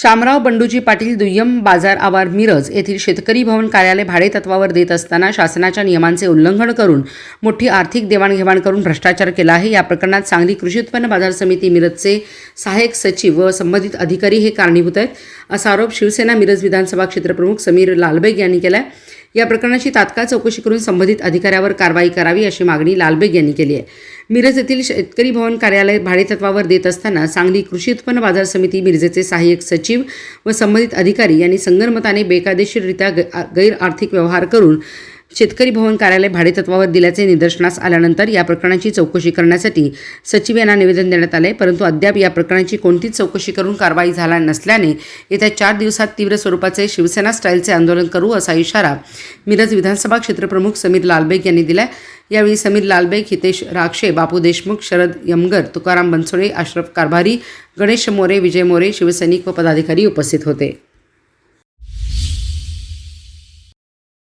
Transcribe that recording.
शामराव बंडूजी पाटील दुय्यम बाजार आवार मिरज येथील शेतकरी भवन कार्यालय भाडेतत्वावर देत असताना शासनाच्या नियमांचे उल्लंघन करून मोठी आर्थिक देवाणघेवाण करून भ्रष्टाचार केला आहे. या प्रकरणात सांगली कृषी उत्पन्न बाजार समिती मिरजचे सहाय्यक सचिव व संबंधित अधिकारी हे कारणीभूत आहेत. असा आरोप शिवसेना मिरज विधानसभा क्षेत्रप्रमुख समीर लालबेग यांनी केला आहे या प्रकरणाची तात्काळ चौकशी करून संबंधित अधिकाऱ्यावर कारवाई करावी अशी मागणी लालबेग यांनी केली आहे. मिरज येथील शेतकरी भवन कार्यालय भाडेतत्वावर देत असताना सांगली कृषी उत्पन्न बाजार समिती मिरजेचे सहाय्यक सचिव व संबंधित अधिकारी यांनी संगणमताने बेकायदेशीररित्या गैर आर्थिक व्यवहार करून शेतकरी भवन कार्यालय भाडेतत्वावर दिल्याचे निदर्शनास आल्यानंतर या प्रकरणाची चौकशी करण्यासाठी सचिव यांना निवेदन देण्यात आले परंतु अद्याप या प्रकरणाची कोणतीच चौकशी करून कारवाई झाला नसल्याने येत्या चार दिवसात तीव्र स्वरूपाचे शिवसेना स्टाईलचे आंदोलन करू असा इशारा मिरज विधानसभा क्षेत्रप्रमुख समीर लालबेग यांनी दिला यावेळी समीर लालबेग हितेश राक्षे बापू देशमुख शरद यमगर तुकाराम बनसोडे अशरफ कारभारी गणेश मोरे विजय मोरे शिवसैनिक व पदाधिकारी उपस्थित होते.